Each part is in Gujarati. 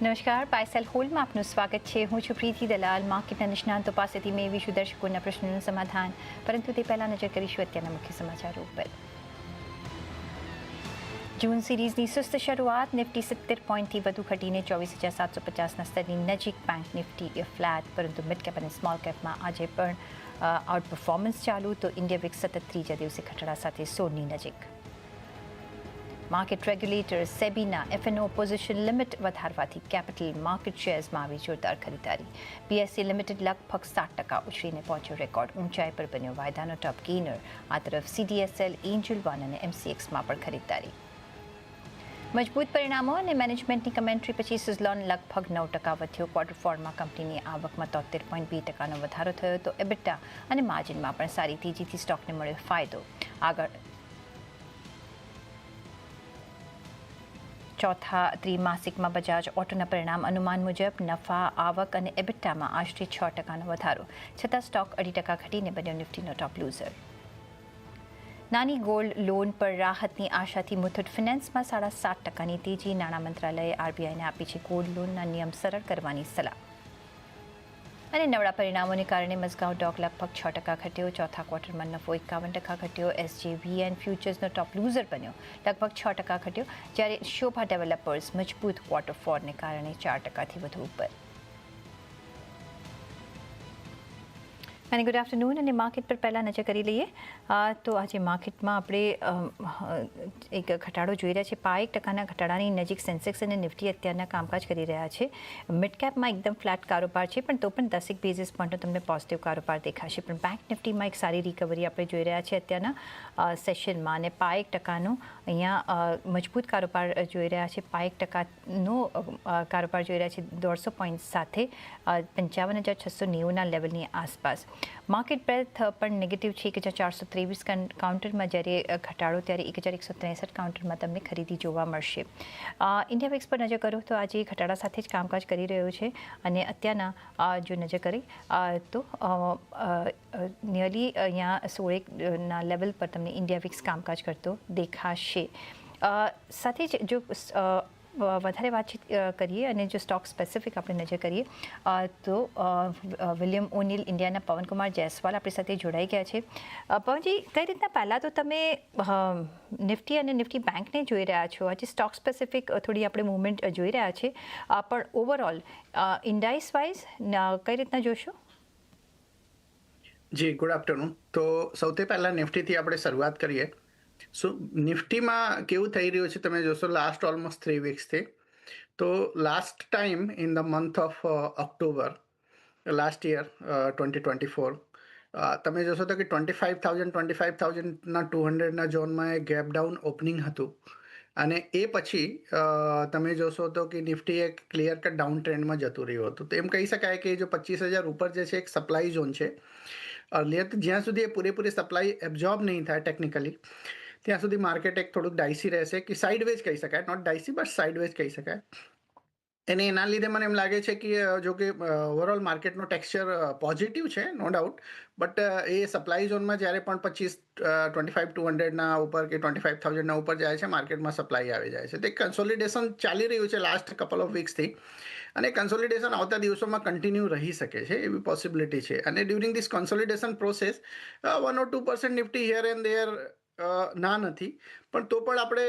નમસ્કાર પાયસલ હોલમાં આપનું સ્વાગત છે હું છું પ્રીતિ દલાલ માર્કેટના નિષ્ણાંતો પાસેથી મેળવીશું દર્શકોના પ્રશ્નોનું સમાધાન પરંતુ તે પહેલાં નજર કરીશું અત્યારના મુખ્ય સમાચારો ઉપર જૂન સિરીઝની સુસ્ત શરૂઆત નિફ્ટી સિત્તેર પોઈન્ટથી વધુ ઘટીને ચોવીસ હજાર સાતસો પચાસના સ્તરની નજીક બેંક નિફ્ટી ફ્લેટ પરંતુ મિડ કેપ અને સ્મોલ કેપમાં આજે પણ આઉટ પરફોર્મન્સ ચાલુ તો ઇન્ડિયા વિક્સ સતત ત્રીજા દિવસે ઘટાડા સાથે સોળની નજીક market regulator સેબીના F N O position limit વધારવાથી capital market શેર્સમાં આવી જોરદાર ખરીદારી બીએસસી લિમિટેડ લગભગ સાત ટકા ઉછરીને પહોંચ્યો રેકોર્ડ ઊંચાઈ પર બન્યો વાયદાનો ટોપ ગેનર આ તરફ સીડીએસએલ એન્જલ વન અને એમસીએક્સમાં પણ ખરીદારી મજબૂત પરિણામો અને મેનેજમેન્ટની કમેન્ટ્રી પછી સિઝલોન લગભગ નવ ટકા વધ્યો ક્વાર્ટર ફોરમાં કંપનીની આવકમાં તોતેર પોઈન્ટ બે ટકાનો વધારો થયો તો એબિટા અને માર્જિનમાં પણ સારી તેજીથી સ્ટોકને મળ્યો ફાયદો આગળ ચોથા ત્રિમાસિકમાં બજાજ ઓટોના પરિણામ અનુમાન મુજબ નફા, આવક અને એબિટામાં આશરે છ ટકાનો વધારો. છતાં સ્ટોક અઢી ટકા ઘટીને બન્યો નિફ્ટીનો ટોપ લૂઝર નાની ગોલ્ડ લોન પર રાહતની આશાથી મુથુટ ફિનાન્સમાં સાડા સાત ટકાની તેજી નાણાં મંત્રાલયે આરબીઆઈને આપી છે. ગોલ્ડ લોનના નિયમ સરળ કરવાની સલાહ. અને નબળા પરિણામોને કારણે મઝગાંવ ડોક લગભગ છ ટકા ઘટ્યો, ચોથા ક્વાર્ટરમાં નફો એકાવન ટકા ઘટ્યો, એસજેવી એન્ડ ફ્યુચર્સનો ટોપ લૂઝર બન્યો. લગભગ છ ટકા ઘટ્યો, જ્યારે શોભા ડેવલપર્સ મજબૂત ક્વાર્ટર ફોરને કારણે ચાર ટકાથી વધુ ઉપર. અને ગુડ આફ્ટરનૂન અને માર્કેટ પર પહેલાં નજર કરી લઈએ. તો આજે માર્કેટમાં આપણે એક ઘટાડો જોઈ રહ્યા છે. પાંચ ટકાના ઘટાડાની નજીક સેન્સેક્સ અને નિફ્ટી અત્યારના કામકાજ કરી રહ્યા છે. મિડ કેપમાં એકદમ ફ્લેટ કારોબાર છે, પણ તો પણ દસેક બેઝિસ પોઈન્ટનો તમને પોઝિટિવ કારોબાર દેખાશે. પણ બેંક નિફ્ટીમાં એક સારી રિકવરી આપણે જોઈ રહ્યા છે અત્યારના સેશનમાં અને પાંચ એક ટકાનો અહીંયા મજબૂત કારોબાર જોઈ રહ્યા છે. પાંચ એક ટકાનો કારોબાર જોઈ રહ્યા છે. દોઢસો પોઈન્ટ સાથે પંચાવન હજાર છસો નેવુંના લેવલની આસપાસ. માર્કેટ બ્રેથ પણ નેગેટિવ છે એક હજાર ચારસો ત્રેવીસ કાઉન્ટરમાં જ્યારે ઘટાડો, ત્યારે એક હજાર એકસો ત્રેસઠ કાઉન્ટરમાં તમને ખરીદી જોવા મળશે. ઇન્ડિયા વિક્સ પર નજર કરો તો આજે ઘટાડા સાથે જ કામકાજ કરી રહ્યો છે અને અત્યારના જો નજર કરી તો નિયરલી અહીંયા સોળેકના લેવલ પર તમને ઇન્ડિયા વિક્સ કામકાજ કરતો દેખાશે. સાથે જ જો વધારે વાતચીત કરીએ અને જો સ્ટોક સ્પેસિફિક આપણે નજર કરીએ તો વિલિયમ ઓનિલ ઇન્ડિયાના પવનકુમાર જયસ્વાલ આપણી સાથે જોડાઈ ગયા છે. પવનજી, કઈ રીતના પહેલાં તો તમે નિફ્ટી અને નિફ્ટી બેંકને જોઈ રહ્યા છો? આજે સ્ટોક સ્પેસિફિક થોડી આપણે મૂવમેન્ટ જોઈ રહ્યા છે. પણ ઓવરઓલ ઇન્ડાઇસ વાઇઝ કઈ રીતના જોશો? જી ગુડ આફ્ટરનૂન તો સૌથી પહેલાં નિફ્ટીથી આપણે શરૂઆત કરીએ. સો નિફ્ટીમાં કેવું થઈ રહ્યું છે તમે જોશો લાસ્ટ ઓલમોસ્ટ થ્રી વીક્સથી તો last time in the month of October last year twenty twenty four તમે જોશો તો કે twenty five thousand twenty five થાઉઝન્ડના two હંડ્રેડના ઝોનમાં એ ગેપ ડાઉન ઓપનિંગ હતું. અને એ પછી તમે જોશો તો કે નિફ્ટી એક ક્લિયર કટ ડાઉન ટ્રેન્ડમાં જતું રહ્યું હતું. તો એમ કહી શકાય કે જો પચીસ હજાર ઉપર જે છે, એક સપ્લાય ઝોન છે. અર્લિયર તો જ્યાં સુધી એ પૂરેપૂરી સપ્લાય એબ્ઝોર્બ નહીં થાય ટેકનિકલી ત્યાં સુધી માર્કેટ એક થોડુંક ડાયસી રહેશે કે સાઇડવેઝ કહી શકાય. નોટ ડાયસી બટ સાઇડવેઝ કહી શકાય. એને એના લીધે મને એમ લાગે છે કે જો કે ઓવરઓલ માર્કેટનો ટેક્સચર પોઝિટિવ છે નો ડાઉટ બટ એ સપ્લાય ઝોનમાં જ્યારે પણ પચીસ ટ્વેન્ટી ફાઇવ ટુ હંડ્રેડના ઉપર કે ટ્વેન્ટી ફાઇવ થાઉઝન્ડના ઉપર જાય છે માર્કેટમાં સપ્લાય આવી જાય છે. તે કન્સોલિડેશન ચાલી રહ્યું છે લાસ્ટ કપલ ઓફ વીક્સથી અને કન્સોલિડેશન આવતા દિવસોમાં કન્ટિન્યુ રહી શકે છે, એવી પોસિબિલિટી છે. અને during this consolidation process one or two percent Nifty here and there ના નથી. પણ તો પણ આપણે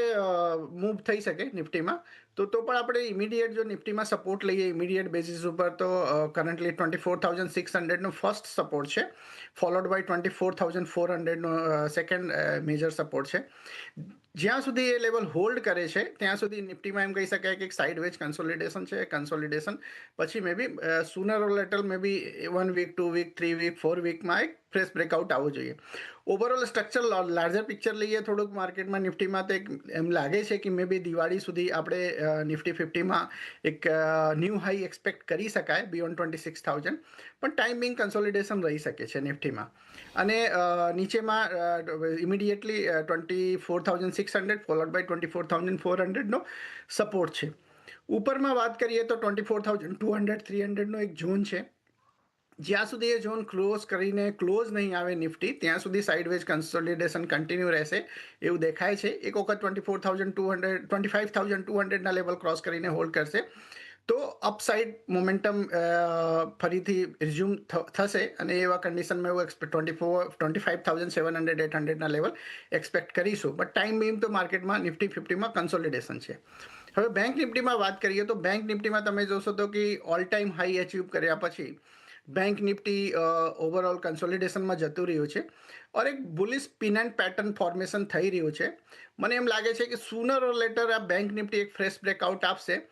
મૂવ થઈ શકે નિફ્ટીમાં. તો તો પણ આપણે ઇમિડિયેટ જો નિફ્ટીમાં સપોર્ટ લઈએ ઇમિડિયેટ બેસિસ ઉપર તો currently twenty four thousand six હંડ્રેડનો first support છે. Followed by twenty four thousand four હંડ્રેડનો second major support છે. જ્યાં સુધી એ લેવલ હોલ્ડ કરે છે, ત્યાં સુધી નિફ્ટીમાં એમ કહી શકાય કે એક સાઇડ વેજ કન્સોલિડેશન છે કન્સોલિડેશન પછી may be sooner or later may one week two week three week four વીકમાં એક ફ્રેશ બ્રેકઆઉટ આવવો જોઈએ. ઓવરઓલ સ્ટ્રક્ચર લાર્જર પિક્ચર લઈએ થોડુંક માર્કેટમાં નિફ્ટીમાં તો એમ લાગે છે કે મે બી દિવાળી સુધી આપણે નિફ્ટી ફિફ્ટીમાં એક ન્યૂ હાઈ એક્સપેક્ટ કરી શકાય બિયોન્ડ ટ્વેન્ટી સિક્સ થાઉઝન્ડ પણ ટાઈમિંગ કન્સોલિડેશન રહી શકે છે નિફ્ટીમાં. અને નીચેમાં immediately twenty four thousand six hundred followed by twenty four thousand four હંડ્રેડનો support છે. ઉપરમાં વાત કરીએ તો twenty four thousand two hundred three હંડ્રેડનો એક ઝોન છે. જ્યાં સુધી એ ઝોન ક્લોઝ કરીને ક્લોઝ નહીં આવે નિફ્ટી, ત્યાં સુધી સાઇડવેઝ કન્સોલિડેશન કન્ટિન્યુ રહેશે એવું દેખાય છે. એક વખત twenty four thousand two hundred twenty five thousand two હંડ્રેડના level cross કરીને હોલ્ડ કરશે. તો અપસાઇડ મોમેન્ટમ ફરીથી રિઝ્યુમ થશે અને એવા કન્ડિશનમાં એવું expect twenty four twenty five thousand seven hundred eight હંડ્રેડના level expect કરીશું. બટ ટાઈમ બીમ તો માર્કેટમાં નિફ્ટી ફિફ્ટીમાં કન્સોલિડેશન છે. હવે બેંક નિફ્ટીમાં વાત કરીએ તો બેંક નિફ્ટીમાં તમે જોશો તો કે ઓલ ટાઈમ હાઈ અચીવ કર્યા પછી બેંક નિફ્ટી ઓવરઓલ કન્સોલિડેશનમાં જતું રહ્યું છે. ઓર એક bullish pin and pattern formation થઈ રહ્યું છે. મને એમ લાગે છે કે સુનર ઓર લેટર આ બેંક નિફ્ટી એક ફ્રેશ બ્રેકઆઉટ આપશે.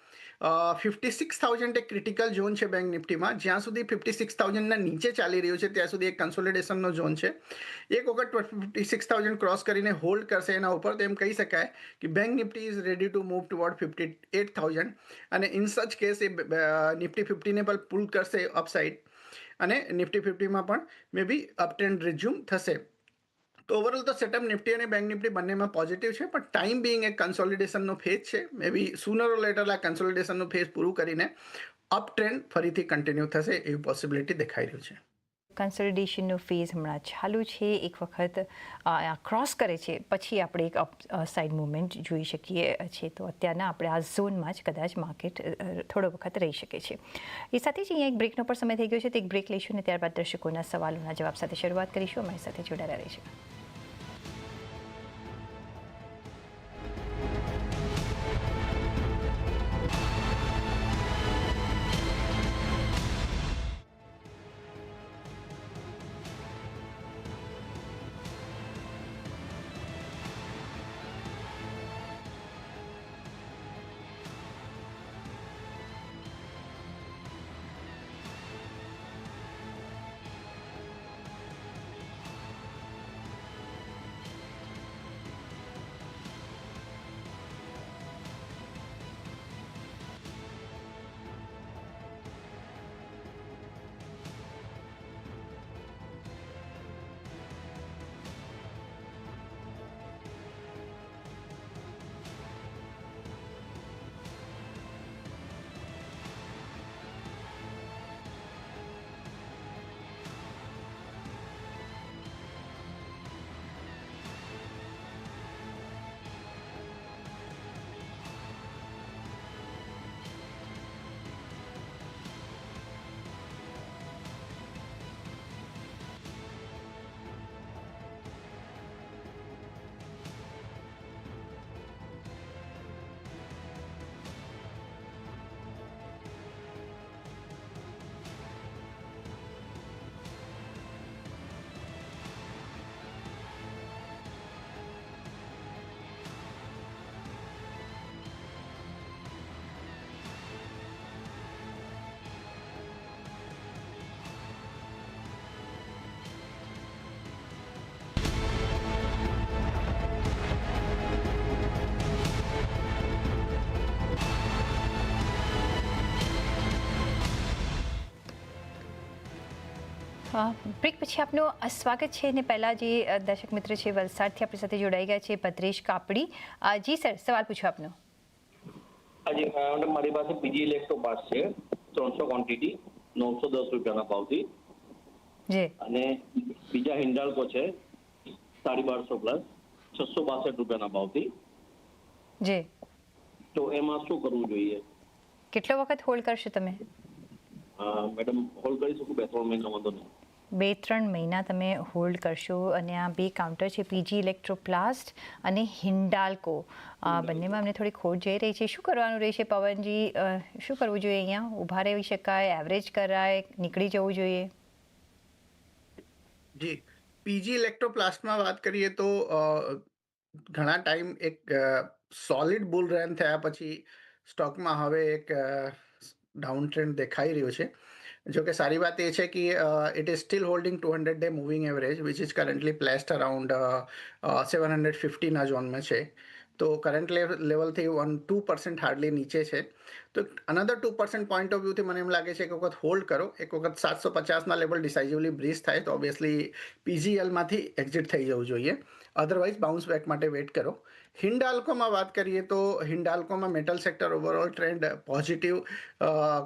ફિફ્ટી સિક્સ થાઉઝન્ડ એક ક્રિટિકલ ઝોન છે બેંક નિફ્ટીમાં. જ્યાં સુધી ફિફ્ટી સિક્સ થાઉઝન્ડના નીચે ચાલી રહ્યું છે, ત્યાં સુધી એક કન્સોલિડેશનનો ઝોન છે. એક વખત ફિફ્ટી સિક્સ થાઉઝન્ડ ક્રોસ કરીને હોલ્ડ કરશે એના ઉપર, તો એમ કહી શકાય કે bank Nifty is ready to move toward fifty eight thousand અને ઇન સચ કેસ એ નિફ્ટી ફિફ્ટીને પણ પુલ કરશે અપસાઇડ અને નિફ્ટી ફિફ્ટીમાં પણ maybe up trend resume થશે. તો ઓવરઓલ તો સેટઅપ નિફ્ટી અને બેંક નિફ્ટી બંનેમાં પોઝિટિવ છે પણ ટાઈમ બિંગ એક કન્સોલિડેશનનો ફેઝ છે. મે બી સુનર લેટર આ કન્સોલિડેશનનું ફેઝ પૂરું કરીને અપ ટ્રેન્ડ ફરીથી કન્ટિન્યુ થશે એવી પોસિબિલિટી દેખાઈ રહ્યું છે. કન્સોલિડેશનનો ફેઝ હમણાં ચાલુ છે. એક વખત ક્રોસ કરે છે. પછી આપણે એક અપ સાઇડ મુવમેન્ટ જોઈ શકીએ છીએ. તો અત્યારના આપણે આ ઝોનમાં જ કદાચ માર્કેટ થોડો વખત રહી શકે છે. એ સાથે જ અહીંયા એક બ્રેકનો પણ સમય થઈ ગયો છે. તો એક બ્રેક લઈશું અને ત્યારબાદ દર્શકોના સવાલોના જવાબ સાથે શરૂઆત કરીશું. અમારી સાથે જોડાયેલા રહીશું બ્રેક પછી આપનું સ્વાગત છે અને પહેલાં જે દર્શક મિત્ર છે વલસાડથી આપણી સાથે જોડાઈ ગયા છે ભદ્રેશ કાપડી. જી સર સવાલ પૂછો આપનો. આજે મેડમ મારી પાસે બીજી ઇલેક્ટ્રો પાસ છે ત્રણસો ક્વોન્ટિટી નવસો દસ રૂપિયાના ભાવથી. જી. અને બીજા હિન્ડાલ્કો છે સાડી બારસો પ્લસ છસો બાસઠ રૂપિયાના ભાવથી. જી. તો એમાં શું કરવું જોઈએ? કેટલો વખત હોલ્ડ કરશો તમે? મેડમ હોલ્ડ કરી શકું બે ત્રણ મહિના વાંધો નહીં. બે ત્રણ મહિના તમે હોલ્ડ કરશો અને આ બે કાઉન્ટર છે પીજી ઇલેક્ટ્રોપ્લાસ્ટ અને હિન્ડાલ્કો આ બંનેમાં અમને થોડી ખોટ જઈ રહી છે. શું કરવાનું રહેશે પવનજી? શું કરવું જોઈએ અહીંયા? ઊભા રહી શકાય એવરેજ કરાય નીકળી જવું જોઈએ? જી. પીજી ઇલેક્ટ્રોપ્લાસ્ટમાં વાત કરીએ તો ઘણા ટાઈમ એક સોલિડ બુલ રન થયા પછી સ્ટોકમાં હવે એક ડાઉન ટ્રેન્ડ દેખાઈ રહ્યો છે. જો કે સારી વાત એ છે કે it is still holding two hundred day moving average which is currently placed around seven hundred ફિફ્ટીના ઝોનમાં છે. તો કરંટ લેવલથી વન ટુ પર્સન્ટ હાર્ડલી નીચે છે. તો another two percent point of વ્યૂથી મને એમ લાગે છે કે એક વખત હોલ્ડ કરો, એક વખત સાતસો પચાસના લેવલ ડિસાઇઝિવલી બ્રીઝ થાય, તો ઓબ્વિયસલી પીજીએલમાંથી એક્ઝિટ થઈ જવું જોઈએ. અધરવાઇઝ બાઉન્સ બેક માટે વેટ કરો. હિન્ડાલ્કોમાં વાત કરીએ તો હિન્ડાલ્કોમાં metal sector overall trend positive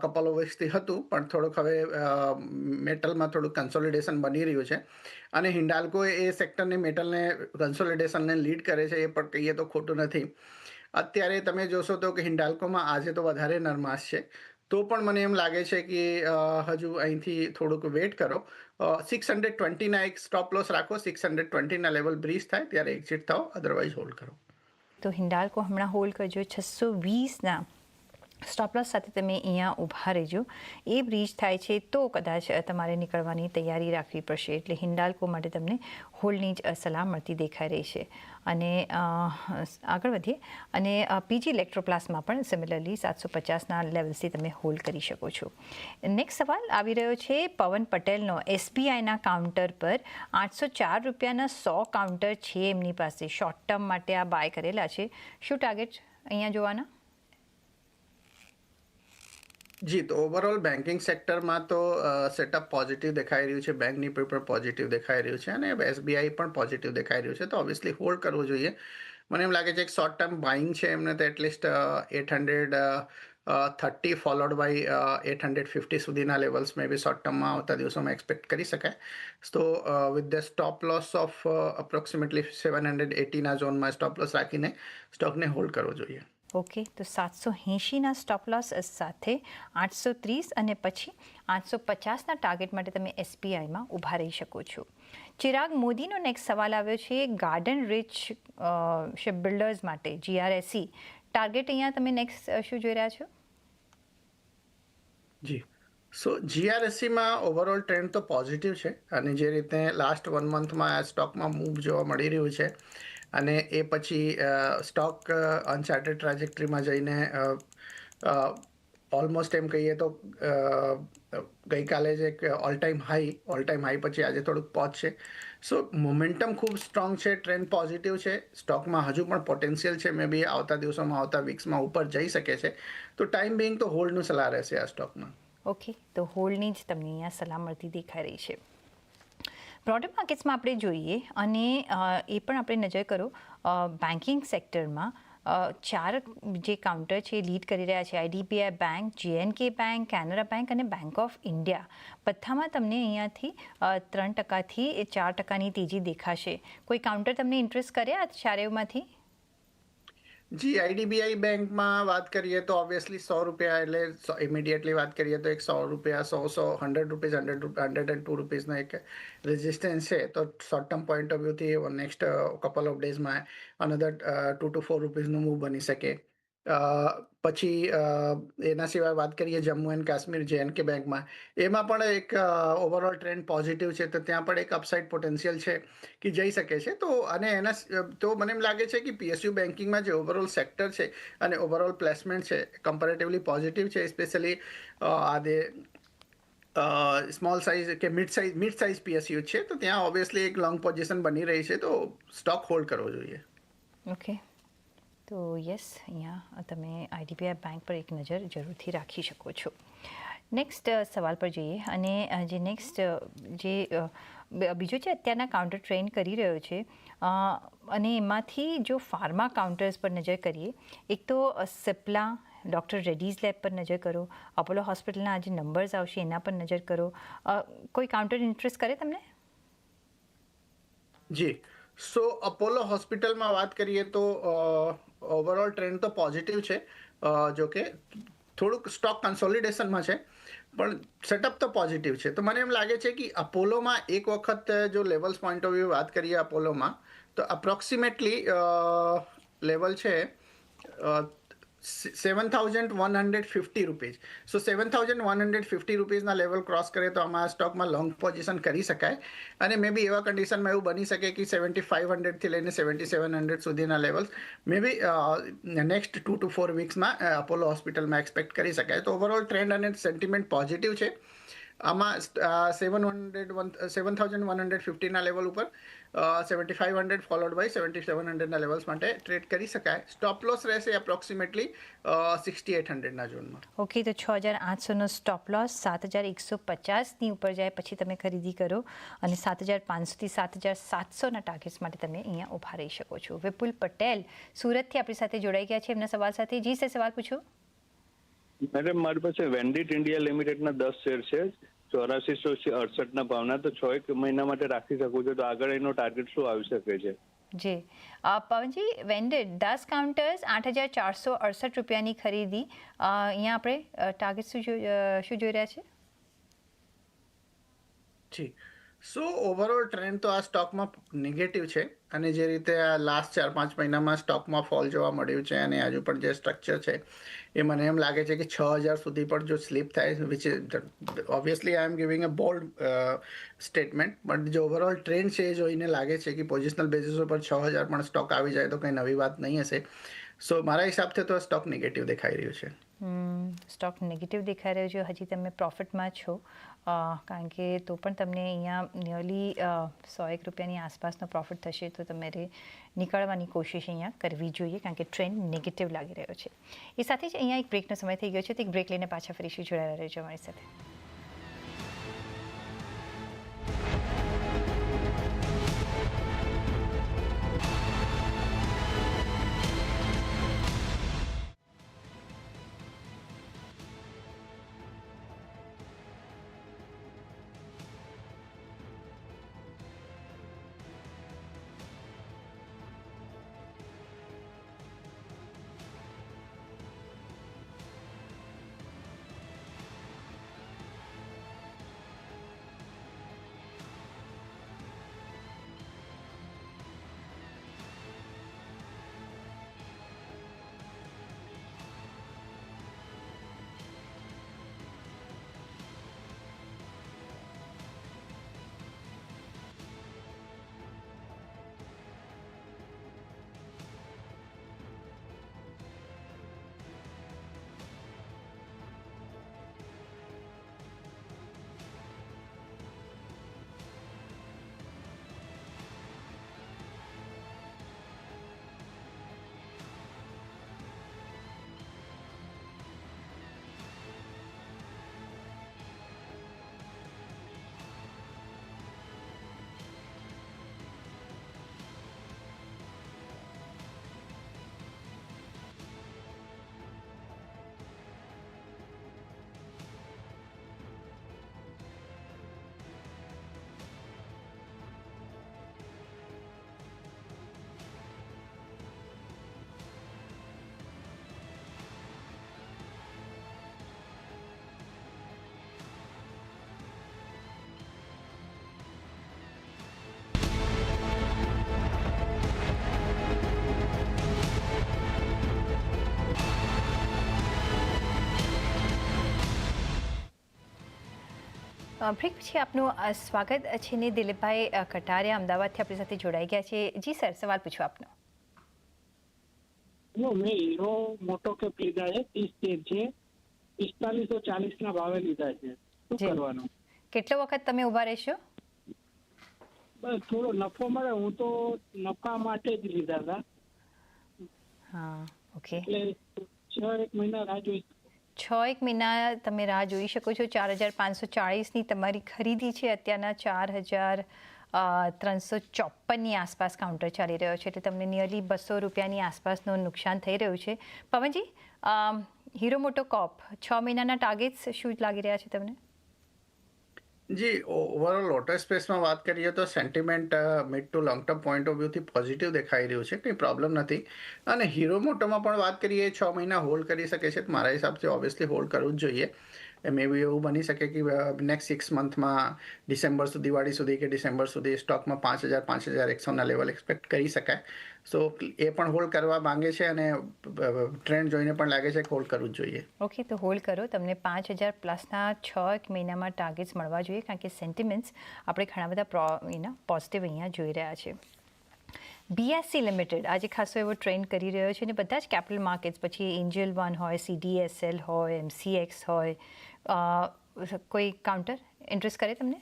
couple ઓવર્સથી હતું, પણ થોડુંક હવે મેટલમાં થોડુંક કન્સોલિડેશન બની રહ્યું છે. અને હિન્ડાલ્કો એ સેક્ટરને મેટલને કન્સોલિડેશનને લીડ કરે છે, એ પણ કહીએ તો ખોટું નથી. અત્યારે તમે જોશો તો કે હિન્ડાલ્કોમાં આજે તો વધારે નરમાશ છે. તો પણ મને એમ લાગે છે કે હજુ અહીંથી થોડુંક વેટ કરો. સિક્સ હંડ્રેડ ટ્વેન્ટીના એક સ્ટોપ લોસ રાખો સિક્સ હંડ્રેડ ટ્વેન્ટીના લેવલ બ્રીઝ થાય ત્યારે એક્ઝિટ થાઓ અદરવાઇઝ હોલ્ડ કરો. તો હિન્ડાલ્કો હમણાં હોલ્ડ કરજો છસો વીસના સ્ટોપલોસ સાથે તમે અહીંયા ઊભા રહેજો. એ બ્રીજ થાય છે તો કદાચ તમારે નીકળવાની તૈયારી રાખવી પડશે. એટલે હિન્ડાલ્કો માટે તમને હોલની જ સલાહ મળતી દેખાઈ રહી છે. અને આગળ વધીએ. અને પીજી ઇલેક્ટ્રોપ્લાસમાં પણ સિમિલરલી સાતસો પચાસના લેવલ્સથી તમે હોલ્ડ કરી શકો છો. નેક્સ્ટ સવાલ આવી રહ્યો છે પવન પટેલનો. એસબીઆઈના કાઉન્ટર પર આઠસો ચાર રૂપિયાના સો કાઉન્ટર છે એમની પાસે. શોર્ટ ટર્મ માટે આ બાય કરેલા છે. શું ટાર્ગેટ અહીંયા જોવાના? જી, તો ઓવરઓલ બેન્કિંગ સેક્ટરમાં તો સેટઅપ પોઝિટિવ દેખાઈ રહ્યું છે બેંકની પણ પોઝિટિવ દેખાઈ રહ્યું છે અને એસબીઆઈ પણ પોઝિટિવ દેખાઈ રહ્યું છે. તો ઓબ્વિયસલી હોલ્ડ કરવું જોઈએ. મને એમ લાગે છે એક શોર્ટ ટર્મ બાઇંગ છે એમને તો at least eight hundred thirty followed by eight hundred fifty સુધીના લેવલ્સ મે બી શોર્ટ ટર્મમાં આવતા દિવસોમાં એક્સપેક્ટ કરી શકાય. તો with the stop loss of approximately seven hundred એટીના ઝોનમાં સ્ટોપ લોસ રાખીને સ્ટોકને હોલ્ડ કરવો જોઈએ. ઓકે, તો સાતસો એંશીના સ્ટોપ લોસ સાથે આઠસો ત્રીસ અને પછી આઠસો પચાસના ટાર્ગેટ માટે તમે એસબીઆઈમાં ઊભા રહી શકો છો. ચિરાગ મોદીનો નેક્સ્ટ સવાલ આવ્યો છે ગાર્ડન રિચ શિપ બિલ્ડર્સ માટે જીઆરએસસી ટાર્ગેટ અહીંયા તમે નેક્સ્ટ શું જોઈ રહ્યા છો? જી. સો જીઆરએસસીમાં ઓવરઓલ ટ્રેન્ડ તો પોઝિટિવ છે, અને જે રીતે લાસ્ટ વન મંથમાં આ સ્ટોકમાં મૂવ જોવા મળી રહ્યું છે અને એ પછી સ્ટોક અનચાર્ટેડ ટ્રાજેક્ટરીમાં જઈને ઓલમોસ્ટ એમ કહીએ તો ગઈકાલે જ એક all time high all time high પછી આજે થોડુંક પહોંચશે સો મોમેન્ટમ ખૂબ સ્ટ્રોંગ છે ટ્રેન્ડ પોઝિટિવ છે. સ્ટોકમાં હજુ પણ પોટેન્શિયલ છે મે બી આવતા દિવસોમાં, આવતા વીક્સમાં ઉપર જઈ શકે છે. તો ટાઈમ બિંગ તો હોલ્ડનું સલાહ રહેશે આ સ્ટોકમાં ઓકે તો હોલ્ડની જ તમને અહીંયા સલાહ મળતી દેખાઈ રહી છે. બ્રોડર માર્કેટ્સમાં આપણે જોઈએ અને એ પણ આપણે નજર કરો બેન્કિંગ સેક્ટરમાં ચાર જે કાઉન્ટર છે લીડ કરી રહ્યા છે. IDBI Bank J and K Bank Canara Bank અને બેંક ઓફ ઇન્ડિયા બધામાં તમને અહીંયાથી ત્રણ ટકાથી ચાર ટકાની તેજી દેખાશે. કોઈ કાઉન્ટર તમને ઇન્ટરેસ્ટ કર્યા ચારેમાંથી? જી આઈડીબીઆઈ બેંકમાં વાત કરીએ તો ઓબ્વિયસલી સો રૂપિયા એટલે ઇમિડિયેટલી વાત કરીએ તો એક સો રૂપિયા, સો સો hundred rupees hundred hundred and two રૂપીઝનો એક રેઝિસ્ટન્સ છે. તો શોર્ટ ટર્મ પોઈન્ટ ઓફ વ્યૂથી નેક્સ્ટ કપલ ઓફ ડેઝમાં અનધર ટુ ટુ ફોર રૂપીઝનું મૂવ બની શકે. પછી એના સિવાય વાત કરીએ જમ્મુ એન્ડ કાશ્મીર, જે કે બેંકમાં. એમાં પણ એક ઓવરઓલ ટ્રેન્ડ પોઝિટિવ છે. તો ત્યાં પણ એક અપસાઇડ પોટેન્શિયલ છે કે જઈ શકે છે. તો અને એના તો મને એમ લાગે છે કે પીએસયુ બેન્કિંગમાં જે ઓવરઓલ સેક્ટર છે અને ઓવરઓલ પ્લેસમેન્ટ છે કમ્પેરેટિવલી પોઝિટિવ છે સ્પેશિયલી આ દે સ્મોલ સાઇઝ કે mid size mid size PSU છે. તો ત્યાં ઓબ્વિયસલી એક લોંગ પોઝિશન બની રહી છે. તો સ્ટોક હોલ્ડ કરવો જોઈએ. ઓકે તો યસ, અહીંયા તમે આઈડીબીઆઈ બેંક પર એક નજર જરૂરથી રાખી શકો છો. નેક્સ્ટ સવાલ પર જઈએ અને જે નેક્સ્ટ જે બીજો જે અત્યારના કાઉન્ટર ટ્રેન કરી રહ્યો છે અને એમાંથી જો ફાર્મા કાઉન્ટર્સ પર નજર કરીએ, એક તો સિપ્લા ડૉક્ટર રેડ્ડીઝ લેબ પર નજર કરો અપોલો હોસ્પિટલના જે નંબર્સ આવશે એના પર નજર કરો. કોઈ કાઉન્ટર ઇન્ટરેસ્ટ કરે તમને? જી. સો અપોલો હોસ્પિટલમાં વાત કરીએ તો ઓવરઓલ ટ્રેન્ડ તો પોઝિટિવ છે. જો કે થોડુંક સ્ટોક કન્સોલિડેશનમાં છે, પણ સેટઅપ તો પોઝિટિવ છે. તો મને એમ લાગે છે કે અપોલોમાં એક વખત જો લેવલ્સ પોઈન્ટ ઓફ વ્યૂ વાત કરીએ અપોલોમાં તો અપ્રોક્સિમેટલી લેવલ છે seven thousand one hundred fifty rupees so seven thousand one hundred fifty રૂપીઝના level cross કરે તો આમાં સ્ટોકમાં લોંગ પોઝિશન કરી શકાય અને મે બી એવા કન્ડિશનમાં એવું બની શકે કે સેવન્ટી ફાઇવ હંડ્રેડથી લઈને સેવન્ટી સેવન હંડ્રેડ સુધીના levels maybe next two two four વીક્સમાં Apollo હોસ્પિટલમાં એક્સપેક્ટ કરી શકાય તો ઓવરઓલ ટ્રેન્ડ અને સેન્ટિમેન્ટ પોઝિટિવ છે આમાં seven hundred one seven thousand one hundred ફિફ્ટીના level ઉપર seventy five hundred followed by seventy seven હંડ્રેડના levels માટે ટ્રેડ કરી શકાય. સ્ટોપ લોસ રહેશે એપ્રોક્સિમેટલી સિક્સટી એટ હંડ્રેડના ઝોનમાં ઓકે તો છ હજાર આઠસોનો સ્ટોપ લોસ સાત હજાર એકસો પચાસની ઉપર જાય પછી તમે ખરીદી કરો અને સાત હજાર પાંચસોથી સાત હજાર સાતસોના ટાર્ગેટ્સ માટે તમે અહીંયા ઊભા રહી શકો છો. વિપુલ પટેલ સુરતથી આપણી સાથે જોડાઈ ગયા છે. એમના સવાલ સાથે જી સર સવાલ પૂછો. મેડમ મારી પાસે વેન્ડિટ ઇન્ડિયા લિમિટેડના દસ શેર છે. ચોરાસીસો અડસઠના ભાવના તો છ એક મહિના માટે રાખી શકું છું તો આગળ એનો ટાર્ગેટ શું આવી શકે છે? જી. પવનજી વેન્ડેડ દસ કાઉન્ટર્સ આઠ હજાર ચારસો અડસઠ રૂપિયાની ખરીદી? અહીંયા આપણે ટાર્ગેટ શું શું જોઈ રહ્યા છે? જી. સો ઓવરઓલ ટ્રેન્ડ તો આ સ્ટોકમાં નેગેટિવ છે અને જે રીતે આ લાસ્ટ ચાર પાંચ મહિનામાં સ્ટોકમાં ફોલ જોવા મળ્યું છે અને હજુ પણ જે સ્ટ્રક્ચર છે એ મને એમ લાગે છે કે છ હજાર સુધી પણ જો સ્લીપ થાય which obviously I am giving a bold statement but જે ઓવરઓલ ટ્રેન્ડ છે એ જોઈને લાગે છે કે પોઝિશનલ બેસિસ ઉપર છ હજાર પણ સ્ટોક આવી જાય તો કંઈ નવી વાત નહીં હશે. સો મારા હિસાબથી તો સ્ટોક નેગેટિવ દેખાઈ રહ્યું છે. સ્ટોક નેગેટિવ દેખાઈ રહ્યો છે. હજી તમે પ્રોફિટમાં છો. કારણ કે તો પણ તમને અહીંયા નિયરલી સો એક રૂપિયાની આસપાસનો પ્રોફિટ થશે તો તમારે નીકળવાની કોશિશ અહીંયા કરવી જોઈએ, કારણ કે ટ્રેન્ડ નેગેટિવ લાગી રહ્યો છે. એ સાથે જ અહીંયા એક બ્રેકનો સમય થઈ ગયો છે. તો એક બ્રેક લઈને પાછા ફરીશું જોડાયેલા રહેજો અમારી સાથે. બ્રેક પછી આપનું સ્વાગત છે ને દિલીપભાઈ કટારિયા અમદાવાદથી આપણી સાથે જોડાઈ ગયા છે. જી સર સવાલ પૂછો આપનો. મેં હીરો મોટો કેપ લીધા છે ત્રીસ તેર છે. પિસ્તાલીસો ચાલીસ ના ભાવે લીધા છે. શું કરવાનું? કેટલો વખત તમે ઊભા રહેશો? બસ થોડો નફો મળે. હું તો નફા માટે જ લીધા હતા. હા ઓકે. એટલે છ એક મહિના રાહ જોઈ છ એક મહિના તમે રાહ જોઈ શકો છો. ચાર હજાર પાંચસો ચાળીસની તમારી ખરીદી છે. અત્યારના ચાર હજાર ત્રણસો ચોપનની આસપાસ કાઉન્ટર ચાલી રહ્યો છે. એટલે તમને નિયરલી બસો રૂપિયાની આસપાસનું નુકસાન થઈ રહ્યું છે. પવનજી હીરો મોટો કોપ, છ મહિનાના ટાર્ગેટ્સ શું લાગી રહ્યા છે તમને? જી ઓવરઓલ ઓટો સ્પેસમાં વાત કરીએ તો sentiment mid to long term point of વ્યૂથી positive દેખાઈ રહ્યું છે, કંઈ પ્રોબ્લેમ નથી. અને હીરો મોટોમાં પણ વાત કરીએ, છ મહિના હોલ્ડ કરી શકે છે મારા હિસાબથી ઓબ્વિયસલી હોલ્ડ કરવું જ જોઈએ. મે એવું એવું બની શકે કે નેક્સ્ટ સિક્સ મંથમાં ડિસેમ્બર સુધી, દિવાળી સુધી કે ડિસેમ્બર સુધી સ્ટોકમાં પાંચ હજાર પાંચ હજાર એકસોના લેવલ એક્સપેક્ટ કરી શકાય. સો એ પણ હોલ્ડ કરવા માંગે છે અને ટ્રેન્ડ જોઈને પણ લાગે છે કે હોલ્ડ કરવું જ જોઈએ. ઓકે તો હોલ્ડ કરો. તમને પાંચ હજાર પ્લસના છ એક મહિનામાં ટાર્ગેટ્સ મળવા જોઈએ, કારણ કે સેન્ટિમેન્ટ્સ આપણે ઘણા બધા પ્રો, એના પોઝિટિવ અહીંયા જોઈ રહ્યા છે. બીએસસી લિમિટેડ આજે ખાસો એવો ટ્રેન્ડ કરી રહ્યો છે અને બધા જ કેપિટલ માર્કેટ્સ પછી એન્જલ વન હોય સીડીએસએલ હોય એમસીએક્સ હોય કોઈ કાઉન્ટર ઇન્ટરેસ્ટ કરે તમને?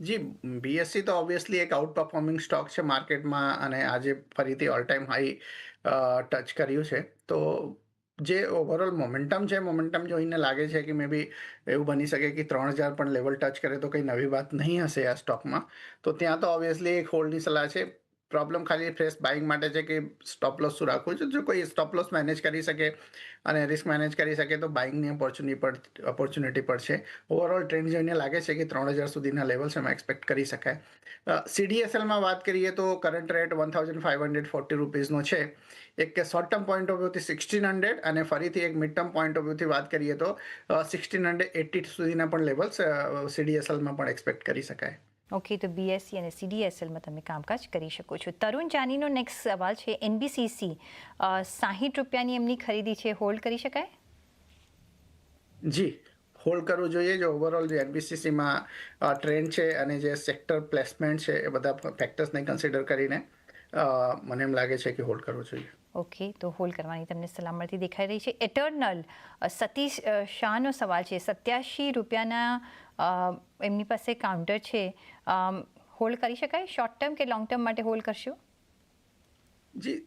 જી બીએસસી તો ઓબ્વિયસલી એક આઉટ પરફોર્મિંગ સ્ટોક છે માર્કેટમાં અને આજે ફરીથી ઓલ ટાઈમ હાઈ ટચ કર્યું છે. તો જે ઓવરઓલ મોમેન્ટમ છે મોમેન્ટમ જોઈને લાગે છે કે મે બી એવું બની શકે કે ત્રણ હજાર પણ લેવલ ટચ કરે તો કંઈ નવી વાત નહીં હશે આ સ્ટોકમાં તો ત્યાં તો ઓબ્વિયસલી એક હોલ્ડની સલાહ છે. પ્રોબ્લેમ ખાલી ફ્રેશ બાઇંગ માટે છે કે સ્ટોપ લોસ શું રાખવું? છે જો કોઈ સ્ટોપ લોસ મેનેજ કરી શકે અને રિસ્ક મેનેજ કરી શકે, તો બાઇંગની ઓપોર્ચ્યુનિટી પર ઓપોર્ચ્યુનિટી પર છે ઓવરઓલ ટ્રેન્ડ જોઈને લાગે છે કે ત્રણ હજાર સુધીના લેવલ્સ એમાં એક્સપેક્ટ કરી શકાય. સીડીએસએલમાં વાત કરીએ તો current rate one thousand five hundred forty રૂપીઝનો છે. એક શોર્ટ ટર્મ પોઈન્ટ ઓફ વ્યૂથી સિક્સટીન હંડ્રેડ અને ફરીથી એક મિડ ટર્મ પોઈન્ટ ઓફ વ્યૂથી વાત કરીએ તો સિક્સટીન હંડ્રેડ એટી સુધીના પણ લેવલ્સ સીડીએસએલમાં પણ એક્સપેક્ટ કરી શકાય. ઓકે તો બીએસસી અને સીડીએસએલમાં તમે કામકાજ કરી શકો છો. તરુણ જાનીનો નેક્સ્ટ સવાલ છે એનબીસીસી સાહીઠ રૂપિયાની એમની ખરીદી છે હોલ્ડ કરી શકાય? જી હોલ્ડ કરવું જોઈએ. જો ઓવરઓલ જે એનબીસીસીમાં ટ્રેન્ડ છે અને જે સેક્ટર પ્લેસમેન્ટ છે એ બધા ફેક્ટર્સને કન્સિડર કરીને મને એમ લાગે છે કે હોલ્ડ કરવું જોઈએ. ઓકે તો હોલ્ડ કરવાની તમને સલામતી દેખાઈ રહી છે. એટર્નલ સતીશ શાહનો સવાલ છે સત્યાશી રૂપિયાના એમની પાસે કાઉન્ટર છે. હોલ્ડ કરી શકાય? શોર્ટ ટર્મ કે લોંગ ટર્મ માટે હોલ્ડ કરશો? જી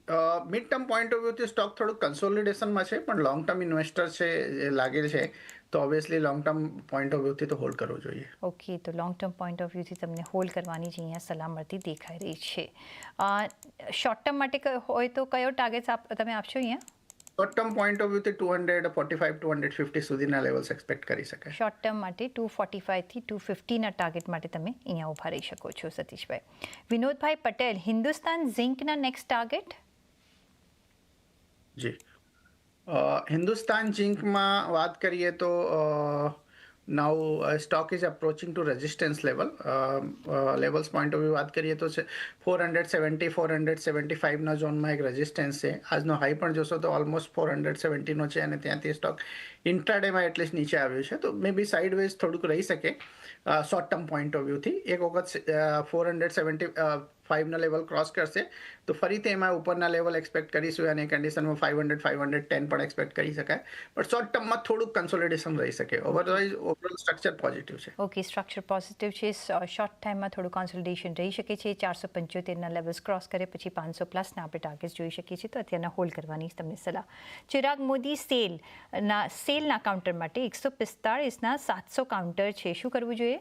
મિડ ટર્મ પોઈન્ટ ઓફ વ્યૂથી સ્ટોક થોડુંક કન્સોલિડેશનમાં છે પણ લોંગ ટર્મ ઇન્વેસ્ટર છે એ લાગે છે. તો obviously long term point of વ્યૂથી તો હોલ્ડ કરવો જોઈએ. ઓકે તો લોંગ ટર્મ પોઈન્ટ ઓફ વ્યૂથી તમને હોલ્ડ કરવાની જે અહીંયા સલામતી દેખાઈ રહી છે. શોર્ટ ટર્મ માટે હોય તો કયો ટાર્ગેટ્સ આપ તમે આપશો અહીંયા? Short term point of વ્યૂથી two hundred forty five two hundred fifty સુધીના લેવલ્સ એક્સપેક્ટ કરી શકાય શોર્ટ ટર્મ માટે ટુ ફોર્ટી ફાઈવથી ટુ ફિફ્ટીના ટાર્ગેટ માટે તમે અહીંયા ઊભા રહી શકો છો સતીશભાઈ. વિનોદભાઈ પટેલ હિન્દુસ્તાન ઝિંકના નેક્સ્ટ ટાર્ગેટ જી. અ, હિન્દુસ્તાન ઝિંકમાં વાત કરીએ તો now stock is approaching two resistance level levels point of view વાત કરીએ તો four hundred seventy four hundred seventy ફાઇવના ઝોનમાં એક રેઝિસ્ટન્સ છે આજનો હાઈ પણ જોશો તો ઓલમોસ્ટ ફોર હંડ્રેડ સેવન્ટીનો છે અને ત્યાંથી સ્ટોક ઇન્ટ્રાડેમાં એટલીસ્ટ નીચે આવ્યું છે તો મે બી સાઇડ વેઝ થોડુંક રહી શકે શોર્ટ ટર્મ પોઈન્ટ ઓફ વ્યૂથી એક વખત ફોર હંડ્રેડ સેવન્ટી ફાઇવના લેવલ ક્રોસ કરશે તો ફરીથી એમાં ઉપરના લેવલ એક્સપેક્ટ કરીશું અને કન્ડિશનમાં five hundred five hundred ten પણ એક્સપેક્ટ કરી શકાય. પણ શોર્ટ ટર્મમાં થોડુંક કન્સોલિડેશન રહી શકે. ઓવરઓલ ઓવરઓલ સ્ટ્રક્ચર પોઝિટિવ છે. ઓકે સ્ટ્રક્ચર પોઝિટિવ છે. શોર્ટ ટાઈમમાં થોડું કન્સોલિડેશન રહી શકે છે. ચારસો પંચોતેરના લેવલ્સ ક્રોસ કરે પછી પાંચસો પ્લસના આપણે ટાર્ગેટ જોઈ શકીએ છીએ. તો અત્યારના હોલ્ડ કરવાની તમને સલાહ. ચિરાગ મોદી સેલના સેલના કાઉન્ટર માટે એકસો પિસ્તાળીસના સાતસો કાઉન્ટર છે. શું કરવું જોઈએ?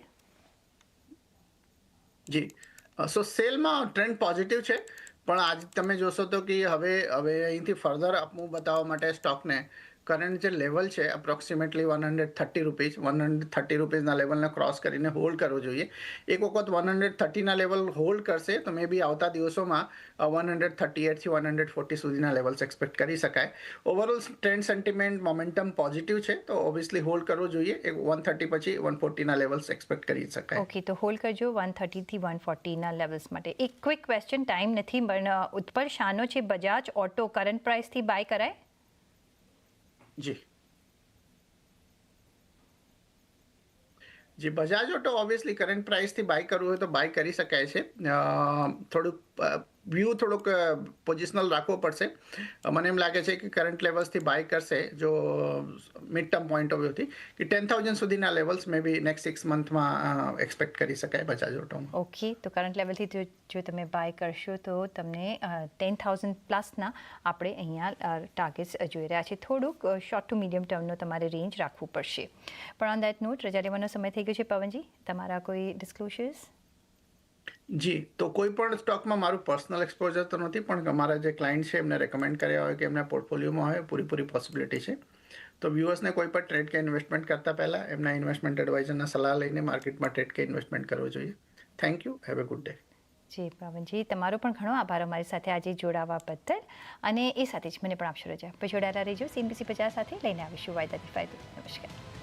જી. સો સેલમાં ટ્રેન્ડ પોઝિટિવ છે. પણ આજ તમે જોશો તો કે હવે હવે અહીંથી ફર્ધર અપમૂવ બતાવવા માટે સ્ટોકને કરંટ જે લેવલ છે approximately one hundred thirty rupees one hundred thirty રૂપીઝના લેવલને ક્રોસ કરીને હોલ્ડ કરવો જોઈએ. એક વખત વન હંડ્રેડ થર્ટીના લેવલ હોલ્ડ કરશે, તો મે બી આવતા દિવસોમાં વન હંડ્રેડ થર્ટી એટથી વન હંડ્રેડ ફોર્ટી સુધીના લેવલ્સ એક્સપેક્ટ કરી શકાય. Overall trend sentiment momentum positive છે, તો ઓબ્વિયસલી હોલ્ડ કરવો જોઈએ. વન થર્ટી પછી વન ફોર્ટીના લેવલ્સ એક્સપેક્ટ કરી શકાય. ઓકે તો હોલ્ડ કરજો વન થર્ટીથી વન ફોર્ટીના લેવલ્સ માટે. એક ક્વિક ક્વેશ્ચન ટાઈમ નથી, પણ ઉત્પલ શાનો છે બજાજ ઓટો કરંટ પ્રાઇસથી બાય કરાય? જી. જી, બજાજ ઓટો ઓબ્વિયસલી કરંટ પ્રાઇસથી બાય કરવું હોય તો બાય કરી શકાય છે. થોડુંક વ્યૂ થોડુંક પોઝિશનલ રાખવો પડશે. મને એમ લાગે છે કે કરંટ લેવલ્સથી બાય કરશે, જો મિડ ટર્મ પોઈન્ટ ઓફ વ્યૂથી કે ટેન થાઉઝન્ડ સુધીના levels may be next six મંથમાં expect કરી શકાય બજાજ ઓટોમાં. ઓકે તો કરંટ લેવલથી જો તમે બાય કરશો તો તમને ટેન થાઉઝન્ડ પ્લસના આપણે અહીંયા ટાર્ગેટ્સ જોઈ રહ્યા છે થોડુંક શોર્ટ ટુ મીડિયમ ટર્મનો તમારે રેન્જ રાખવું પડશે. પણ ઓન દેટ નોટ રજા લેવાનો સમય થઈ ગયો છે, પવનજી. તમારા કોઈ ડિસ્ક્લોઝર્સ જી, તો કોઈ પણ સ્ટોકમાં મારું પર્સનલ એક્સપોઝર તો નથી, પણ અમારા જે ક્લાયન્ટ છે એમને રેકમેન્ડ કર્યા હોય કે એમના પોર્ટફોલિયોમાં હોય, પૂરીપૂરી પોસિબિલિટી છે. તો વ્યૂઅર્સને કોઈ પણ ટ્રેડ કે ઇન્વેસ્ટમેન્ટ કરતા પહેલાં એમના ઇન્વેસ્ટમેન્ટ એડવાઇઝરના સલાહ લઈને માર્કેટમાં ટ્રેડ કે ઇન્વેસ્ટમેન્ટ કરવો જોઈએ. Thank you have a good day જી, પવનજી, તમારો પણ ઘણો આભાર અમારી સાથે આજે જોડાવા બદલ. અને એ સાથે જ મને પણ આપશો રજા. પછી જોડાયેલા રહેજો. સીએનબીસી પચાસ સાથે લઈને આવીશું વાયદાથી ફાયદો નમસ્કાર.